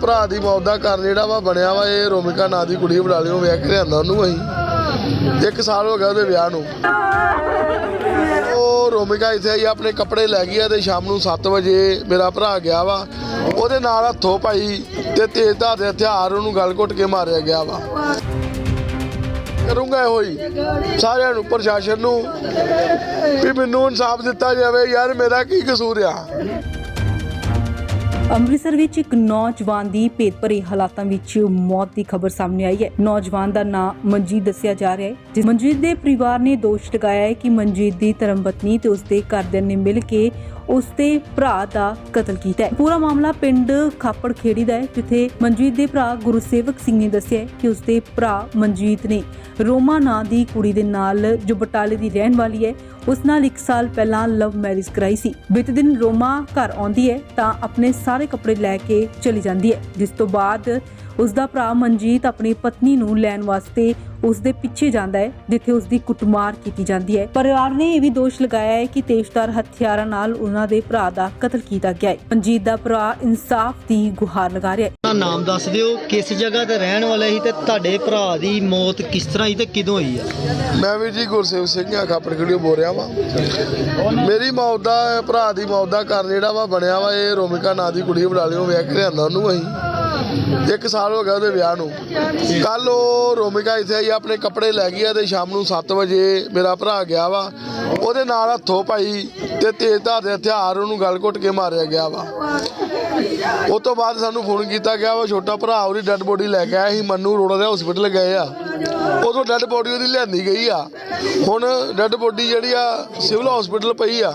ਭਰਾ ਦੀ ਮੌਤ ਦਾ ਕਾਰਨ ਜਿਹੜਾ ਵਾ ਬਣਿਆ ਵਾ, ਇਹ ਰੋਮਿਕਾ ਨਾਂ ਦੀ ਕੁੜੀ ਬਣਾ ਵਿਆਹ ਕੇ ਲਿਆਂਦਾ ਉਹਨੂੰ ਅਸੀਂ। ਇੱਕ ਸਾਲ ਹੋ ਗਿਆ ਉਹਦੇ ਵਿਆਹ ਨੂੰ। ਉਹ ਰੋਮਿਕਾ ਇੱਥੇ ਆਈ, ਆਪਣੇ ਕੱਪੜੇ ਲੈ ਗਈ ਆ ਤੇ ਸ਼ਾਮ ਨੂੰ 7 ਵਜੇ ਮੇਰਾ ਭਰਾ ਗਿਆ ਵਾ। ਉਹਦੇ ਨਾਲ ਹੱਥੋਂ ਪਾਈ ਤੇ ਤੇਜ਼ ਦੇ ਹਥਿਆਰ ਉਹਨੂੰ ਗਲ ਘੁੱਟ ਕੇ ਮਾਰਿਆ ਗਿਆ ਵਾ। ਕਰੂੰਗਾ ਇਹੋ ਹੀ। ਸਾਰਿਆਂ ਨੂੰ, ਪ੍ਰਸ਼ਾਸਨ ਨੂੰ ਵੀ ਮੈਨੂੰ ਇਨਸਾਫ ਦਿੱਤਾ ਜਾਵੇ। ਯਾਰ ਮੇਰਾ ਕੀ ਕਸੂਰ ਆ? ਅੰਮ੍ਰਿਤਸਰ ਵਿੱਚ ਇੱਕ ਨੌਜਵਾਨ ਦੀ ਭੇਤ ਭਰੇ ਹਾਲਾਤਾਂ ਵਿੱਚ ਮੌਤ ਦੀ ਖਬਰ ਸਾਹਮਣੇ ਆਈ ਹੈ। ਨੌਜਵਾਨ ਦਾ ਨਾਮ ਮਨਜੀਤ ਦੱਸਿਆ ਜਾ ਰਿਹਾ ਹੈ, ਜਿਸ ਮਨਜੀਤ ਦੇ ਪਰਿਵਾਰ ਨੇ ਦੋਸ਼ ਲਗਾਇਆ ਹੈ ਕਿ ਮਨਜੀਤ ਦੀ ਧਰਮਪਤਨੀ ਤੇ ਉਸਦੇ ਘਰਦਿਆਂ ਨੇ ਮਿਲ ਕੇ ਉਸਦੇ ਭਰਾ ਦਾ ਕਤਲ ਕੀਤਾ ਹੈ। ਪੂਰਾ ਮਾਮਲਾ ਪਿੰਡ ਖਾਪੜ ਖੇੜੀ ਦਾ ਹੈ, ਜਿੱਥੇ ਮਨਜੀਤ ਦੇ ਭਰਾ ਗੁਰਸੇਵਕ ਸਿੰਘ ਨੇ ਦੱਸਿਆ ਹੈ ਕਿ ਉਸਦੇ ਭਰਾ ਮਨਜੀਤ ਨੇ ਰੋਮਾ ਨਾਂ ਦੀ ਕੁੜੀ ਦੇ ਨਾਲ ਜੋ ਬਟਾਲੇ ਦੀ ਰਹਿਣ ਵਾਲੀ ਹੈ, ਉਸ ਨਾਲ 1 ਸਾਲ ਪਹਿਲਾਂ ਲਵ ਮੈਰਿਜ ਕਰਾਈ ਸੀ। ਬੀਤੇ ਦਿਨ ਰੋਮਾ ਘਰ ਆਉਂਦੀ ਹੈ ਤਾਂ ਆਪਣੇ ਸਾਰੇ ਕੱਪੜੇ ਲੈ ਕੇ ਚਲੀ ਜਾਂਦੀ ਹੈ, ਜਿਸ ਤੋਂ ਬਾਅਦ ਉਸ ਦਾ ਭਰਾ ਮਨਜੀਤ ਆਪਣੀ ਪਤਨੀ ਨੂੰ ਲੈਣ ਵਾਸਤੇ ਉਸ ਦੇ ਪਿੱਛੇ ਜਾਂਦਾ ਹੈ ਜਿੱਥੇ ਉਸ ਦੀ ਕੁੱਟਮਾਰ ਕੀਤੀ ਜਾਂਦੀ ਹੈ। ਪਰਿਵਾਰ ਨੇ ਇਹ ਵੀ ਦੋਸ਼ ਲਗਾਇਆ ਹੈ ਕਿ ਤੇਜ਼ਧਾਰ ਹਥਿਆਰਾਂ ਨਾਲ ਉਹਨਾਂ ਦੇ ਭਰਾ ਦਾ ਕਤਲ ਕੀਤਾ ਗਿਆ ਹੈ। ਮਨਜੀਤ ਦਾ ਭਰਾ ਇਨਸਾਫ ਦੀ ਗੁਹਾਰ ਲਗਾ ਰਿਹਾ ਹੈ। ਨਾਮ ਦੱਸ ਦਿਓ ਕਿਸ ਜਗ੍ਹਾ ਤੇ ਰਹਿਣ ਵਾਲੇ ਸੀ ਤੇ ਤੁਹਾਡੇ ਭਰਾ ਦੀ ਮੌਤ ਕਿਸ ਤਰ੍ਹਾਂ ਹੋਈ ਤੇ ਕਿਦੋਂ ਹੋਈ ਆ? ਮੈਂ ਵੀ ਜੀ ਗੁਰਸੇਵ ਸਿੰਘ ਆ ਖਾਪੜ ਖੜੀਓ ਬੋਲ ਰਿਹਾ ਵਾਂ। ਮੇਰੀ ਮੌਤ ਦਾ ਭਰਾ ਦੀ ਮੌਤ ਦਾ ਕਾਰਨ ਜਿਹੜਾ ਵਾ ਬਣਿਆ ਵਾ ਇਹ ਰੋਮਿਕਾ ਨਾਂ ਦੀ ਕੁੜੀ ਬਣਾ ਲਈ ਉਹ ਵਿਆਹ ਕੇ ਲਿਆਂਦਾ ਉਹਨੂੰ ਅਸੀਂ। ਇੱਕ ਸਾਲ ਹੋ ਗਿਆ ਉਹਦੇ ਵਿਆਹ ਨੂੰ। ਕੱਲ ਉਹ ਰੋਮਿਕਾ ਇੱਥੇ ਆਈ, ਆਪਣੇ ਕੱਪੜੇ ਲੈ ਗਈ ਆ ਤੇ ਸ਼ਾਮ ਨੂੰ 7 ਵਜੇ ਮੇਰਾ ਭਰਾ ਗਿਆ ਵਾ। ਉਹਦੇ ਨਾਲ ਹੱਥੋਂ ਪਾਈ ਤੇ ਤੇਜਧਾਰ ਦੇ ਹਥਿਆਰ ਉਹਨੂੰ ਗਲ ਘੁੱਟ ਕੇ ਮਾਰਿਆ ਗਿਆ ਵਾ। ਉਸ ਤੋਂ ਬਾਅਦ ਸਾਨੂੰ ਫੋਨ ਕੀਤਾ ਗਿਆ ਵਾ, ਛੋਟਾ ਭਰਾ, ਉਹਦੀ ਡੈੱਡ ਬੋਡੀ ਲੈ ਕੇ ਆਇਆ ਸੀ, ਮੰਨੂ ਰੋੜਾ ਦੇ ਹਸਪੀਟਲ ਗਏ ਆ। ਉਦੋਂ ਡੈੱਡ ਬੋਡੀ ਉਹਦੀ ਲਿਆਂਦੀ ਗਈ ਆ। ਹੁਣ ਡੈੱਡ ਬੋਡੀ ਜਿਹੜੀ ਆ ਸਿਵਲ ਹਸਪੀਟਲ ਪਈ ਆ।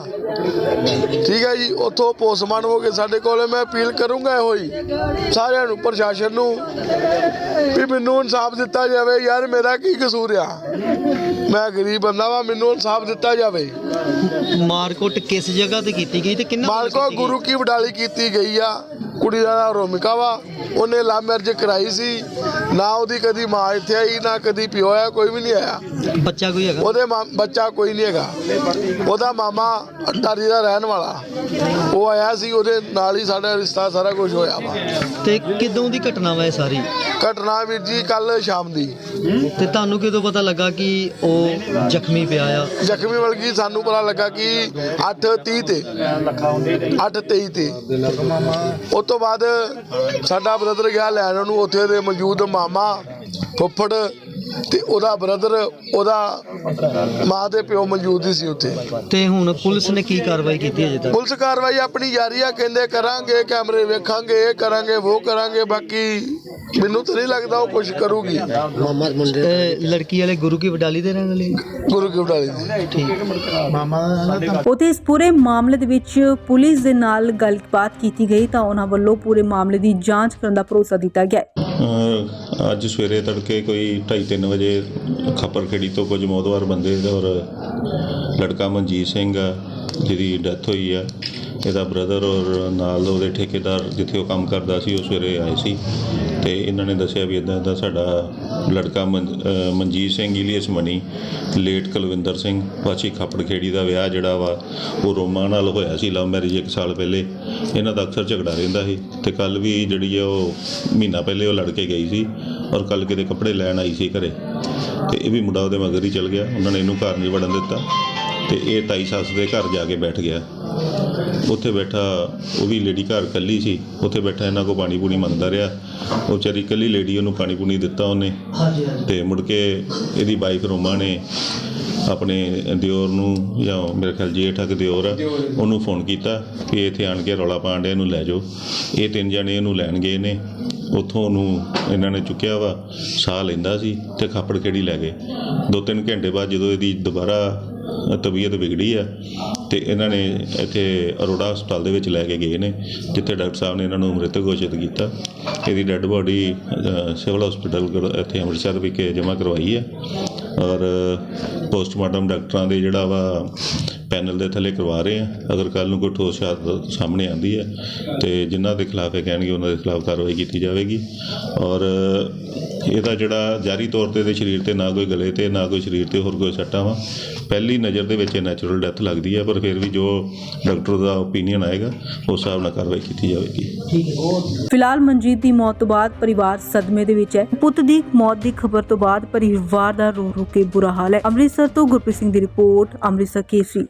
ਠੀਕ ਹੈ ਜੀ ਉੱਥੋਂ ਪੋਸਟਮਾਰਟਮ ਹੋ ਕੇ ਸਾਡੇ ਕੋਲ ਮੈਂ ਅਪੀਲ ਕਰੂੰਗਾ ਇਹੋ ਹੀ ਸਾਰਿਆਂ ਨੂੰ ਪ੍ਰਸ਼ਾਸਨ ਨੂੰ ਵੀ ਮੈਨੂੰ ਇਨਸਾਫ ਦਿੱਤਾ ਜਾਵੇ। ਯਾਰ ਮੇਰਾ ਕੀ ਕਸੂਰ ਆ? ਮੈਂ ਗਰੀਬ ਬੰਦਾ ਵਾਂ ਮੈਨੂੰ ਇਨਸਾਫ ਦਿੱਤਾ ਜਾਵੇ। ਮਾਰਕੁੱਟ ਕਿਸ ਜਗ੍ਹਾ ਤੇ ਕੀਤੀ ਗਈ ਤੇ ਕਿੰਨਾ ਮਾਲਕੋ? ਗੁਰੂ ਕੀ ਵਡਾਲੀ ਕੀਤੀ ਗਈ ਆ। ਕੁੜੀ ਦਾ ਨਾਮ ਰੋਮਿਕਾ ਵਾ। ਉਹਨੇ ਲਵ ਮੈਰਿਜ ਕਰਾਈ ਸੀ। ਨਾ ਉਹਦੀ ਕਦੀ ਮਾਂ ਇੱਥੇ ਆਈ ਨਾ ਕਦੀ ਪਿਓ ਆਇਆ ਕੋਈ ਵੀ ਨਹੀਂ ਆਇਆ। ਬੱਚਾ ਕੋਈ ਹੈਗਾ? ਉਹਦੇ ਮਾਂ- ਬੱਚਾ ਕੋਈ ਨਹੀਂ ਹੈਗਾ। ਉਹਦਾ ਮਾਮਾ ਅਟਾਰੀ ਦਾ ਰਹਿਣ ਵਾਲਾ। ਉਹ ਆਇਆ ਸੀ ਉਹਦੇ ਨਾਲ ਹੀ ਸਾਡਾ ਰਿਸ਼ਤਾ ਸਾਰਾ ਕੁਝ ਹੋਇਆ ਵਾ। ਤੇ ਕਿਦੋਂ ਦੀ ਘਟਨਾ ਵਾ ਇਹ ਸਾਰੀ? ਘਟਨਾ ਵੀਰ ਜੀ ਕੱਲ ਸ਼ਾਮ ਦੀ। ਤੇ ਤੁਹਾਨੂੰ ਕਿਦੋਂ ਪਤਾ ਲੱਗਾ ਕਿ ਉਹ ਜ਼ਖਮੀ ਪਿਆ ਆ? ਜ਼ਖਮੀ ਵਲਗੀ ਸਾਨੂੰ ਪਤਾ ਲੱਗਾ ਕਿ 8:30 ਤੇ 8:23 ਤੇ। ਉਸ ਤੋਂ ਬਾਅਦ ਸਾਡਾ ਬ੍ਰਦਰ ਗਿਆ ਲੈਣ ਉਹਨੂੰ ਉੱਥੇ ਦੇ ਮੌਜੂਦ ਮਾਮਾ ਫੁੱਫੜ ਤੇ ਉਹਦਾ ਬ੍ਰਦਰ ਉਹਦਾ ਮਾਂ ਦੇ ਪਿਓ ਮੌਜੂਦ ਹੀ ਸੀ ਉੱਥੇ। ਤੇ ਹੁਣ ਪੁਲਿਸ ਨੇ ਕੀ ਕਾਰਵਾਈ ਕੀਤੀ ਅਜੇ ਤੱਕ? ਪੁਲਿਸ ਕਾਰਵਾਈ ਆਪਣੀ ਜਾਰੀ ਆ ਕਹਿੰਦੇ ਕਰਾਂਗੇ ਕੈਮਰੇ ਵੇਖਾਂਗੇ ਇਹ ਕਰਾਂਗੇ ਉਹ ਕਰਾਂਗੇ ਬਾਕੀ ਮੈਨੂੰ ਤਾਂ ਨਹੀਂ ਲੱਗਦਾ ਉਹ ਕੁਝ ਕਰੂਗੀ। ਇਹ ਲੜਕੀ ਵਾਲੇ ਗੁਰੂ ਕੀ ਵਡਾਲੀ ਦੇ ਰਹਿਣ ਵਾਲੇ? ਗੁਰੂ ਕੀ ਵਡਾਲੀ ਦੀ। ਠੀਕ। ਉਤੇ ਇਸ ਪੂਰੇ ਮਾਮਲੇ ਦੇ ਵਿੱਚ ਪੁਲਿਸ ਦੇ ਨਾਲ ਗੱਲਬਾਤ ਕੀਤੀ ਗਈ ਤਾਂ ਉਹਨਾਂ ਵੱਲੋਂ ਪੂਰੇ ਮਾਮਲੇ ਦੀ ਜਾਂਚ ਕਰਨ ਦਾ ਭਰੋਸਾ ਦਿੱਤਾ ਗਿਆ ਅੱਜ ਸਵੇਰੇ ਤੜਕੇ ਕੋਈ 2:30 ਵਜੇ ਖੱਪਰਖੇੜੀ ਤੋਂ ਕੁਝ ਮੋਦਵਾਰ ਬੰਦੇ ਔਰ ਲੜਕਾ ਮਨਜੀਤ ਸਿੰਘ ਆ, ਜਿਹਦੀ ਡੈਥ ਹੋਈ ਆ। ਇਹਦਾ ਬ੍ਰਦਰ ਔਰ ਨਾਲ ਉਹਦੇ ਠੇਕੇਦਾਰ ਜਿੱਥੇ ਉਹ ਕੰਮ ਕਰਦਾ ਸੀ, ਉਹ ਸਵੇਰੇ ਆਏ ਸੀ। ਤੇ ਇਹਨਾਂ ਨੇ ਦੱਸਿਆ ਵੀ ਇਦਾਂ ਦਾ ਸਾਡਾ ਲੜਕਾ ਮਨ- ਮਨਜੀਤ ਸਿੰਘ ਇਲੀਅਸ ਮਨੀ, ਲੇਟ ਕੁਲਵਿੰਦਰ ਸਿੰਘ, ਵਾਸੀ ਖੱਪੜ ਖੇੜੀ ਦਾ ਵਿਆਹ ਜਿਹੜਾ ਵਾ, ਉਹ ਰੋਮਾ ਨਾਲ ਹੋਇਆ ਸੀ, ਲਵ ਮੈਰਿਜ ਇੱਕ ਸਾਲ ਪਹਿਲੇ। ਇਹਨਾਂ ਦਾ ਅਕਸਰ ਝਗੜਾ ਰਹਿੰਦਾ ਸੀ ਤੇ ਕੱਲ ਵੀ ਜਿਹੜੀ ਆ ਉਹ ਮਹੀਨਾ ਪਹਿਲੇ ਉਹ ਲੜ ਕੇ ਗਈ ਸੀ ਔਰ ਕੱਲ ਕਿਤੇ ਕੱਪੜੇ ਲੈਣ ਆਈ ਸੀ ਘਰੇ। ਤੇ ਇਹ ਵੀ ਮੁੰਡਾ ਉਹਦੇ ਮਗਰ ਹੀ ਚਲ ਗਿਆ। ਉਹਨਾਂ ਨੇ ਇਹਨੂੰ ਘਰ ਨਹੀਂ ਵੜਨ ਦਿੱਤਾ ਤੇ ਇਹ ਤਾਈ ਸੱਸ ਦੇ ਘਰ ਜਾ ਕੇ ਬੈਠ ਗਿਆ। ਉੱਥੇ ਬੈਠਾ ਉਹ ਵੀ ਲੇਡੀ ਘਰ ਕੱਲੀ ਸੀ ਉੱਥੇ ਬੈਠਾ ਇਹਨਾਂ ਕੋ ਪਾਣੀ ਪੂਣੀ ਮੰਗਦਾ ਰਿਹਾ। ਉਹ ਵਿਚਾਰੀ ਕੱਲੀ ਲੇਡੀ ਉਹਨੂੰ ਪਾਣੀ ਪੂਣੀ ਦਿੱਤਾ ਉਹਨੇ। ਹਾਂਜੀ ਤੇ ਮੁੜ ਕੇ ਇਹਦੀ ਬਾਈਕ ਰੋਮਾ ਨੇ ਆਪਣੇ ਦਿਓਰ ਨੂੰ ਜਾਂ ਮੇਰੇ ਖਿਆਲ ਜੇਠ ਆ ਕਿ ਦਿਓਰ ਆ ਉਹਨੂੰ ਫੋਨ ਕੀਤਾ ਕਿ ਇੱਥੇ ਆਣ ਕੇ ਰੌਲਾ ਪਾਣ ਡਿਆ ਇਹਨੂੰ ਲੈ ਜਾਓ। ਇਹ ਤਿੰਨ ਜਣੇ ਇਹਨੂੰ ਲੈਣ ਗਏ ਨੇ। ਉੱਥੋਂ ਉਹਨੂੰ ਇਹਨਾਂ ਨੇ ਚੁੱਕਿਆ ਵਾ ਸਾਹ ਲੈਂਦਾ ਸੀ ਤੇ ਖਾਪੜ ਕਿਹੜੀ ਲੈ ਗਏ। ਦੋ ਤਿੰਨ ਘੰਟੇ ਬਾਅਦ ਜਦੋਂ ਇਹਦੀ ਦੁਬਾਰਾ ਤਬੀਅਤ ਵਿਗੜੀ ਆ ਤੇ ਇਹਨਾਂ ਨੇ ਇੱਥੇ ਅਰੋੜਾ ਹਸਪਤਾਲ ਦੇ ਵਿੱਚ ਲੈ ਕੇ ਗਏ ਨੇ, ਜਿੱਥੇ ਡਾਕਟਰ ਸਾਹਿਬ ਨੇ ਇਹਨਾਂ ਨੂੰ ਮ੍ਰਿਤਕ ਘੋਸ਼ਿਤ ਕੀਤਾ। ਇਹਦੀ ਡੈੱਡ ਬੋਡੀ ਸਿਵਲ ਹਸਪੀਟਲ ਇੱਥੇ ਅੰਮ੍ਰਿਤਸਰ ਵਿਖੇ ਜਮ੍ਹਾਂ ਕਰਵਾਈ ਹੈ ਔਰ ਪੋਸਟਮਾਰਟਮ ਡਾਕਟਰਾਂ ਦੇ ਜਿਹੜਾ ਵਾ ਪੈਨਲ ਦੇ ਥੱਲੇ ਕਰਵਾ ਰਹੇ ਆ। ਅਗਰ ਕੱਲ ਨੂੰ ਕੋਈ ਠੋਸ ਸ਼ਹਾਦਤ ਸਾਹਮਣੇ ਆਂਦੀ ਹੈ ਤੇ ਜਿਨ੍ਹਾਂ ਦੇ ਖਿਲਾਫ ਇਹ ਕਹਿਣਗੇ ਉਹਨਾਂ ਦੇ ਖਿਲਾਫ ਕਾਰਵਾਈ ਕੀਤੀ ਜਾਵੇਗੀ। ਔਰ ਇਹਦਾ ਜਿਹੜਾ ਜਾਰੀ ਤੌਰ ਤੇ ਇਹਦੇ ਸਰੀਰ ਤੇ ਨਾ ਕੋਈ ਗਲੇ ਤੇ ਨਾ ਕੋਈ ਸਰੀਰ ਤੇ ਹੋਰ ਕੋਈ ਸੱਟਾਂ ਵਾ। ਪਹਿਲੀ ਨਜ਼ਰ ਦੇ ਵਿੱਚ ਇਹ ਨੈਚੁਰਲ ਡੈਥ ਲੱਗਦੀ ਹੈ ਪਰ ਫਿਰ ਵੀ ਜੋ ਡਾਕਟਰ ਦਾ ਓਪੀਨੀਅਨ ਆਏਗਾ ਉਸ ਹਿਸਾਬ ਨਾਲ ਕਾਰਵਾਈ ਕੀਤੀ ਜਾਵੇਗੀ। ਫਿਲਹਾਲ ਮਨਜੀਤ ਦੀ ਮੌਤ ਤੋਂ ਬਾਅਦ ਪਰਿਵਾਰ ਸਦਮੇ ਦੇ ਵਿੱਚ ਹੈ। ਪੁੱਤ ਦੀ ਮੌਤ ਦੀ ਖਬਰ ਤੋਂ ਬਾਅਦ ਪਰਿਵਾਰ ਦਾ ਰੋ ਰੋ ਕੇ ਬੁਰਾ ਹਾਲ ਹੈ। ਅੰਮ੍ਰਿਤਸਰ ਤੋਂ ਗੁਰਪ੍ਰੀਤ ਸਿੰਘ ਦੀ ਰਿਪੋਰਟ ਅੰਮ੍ਰਿਤਸਰ ਕੇਸਰੀ।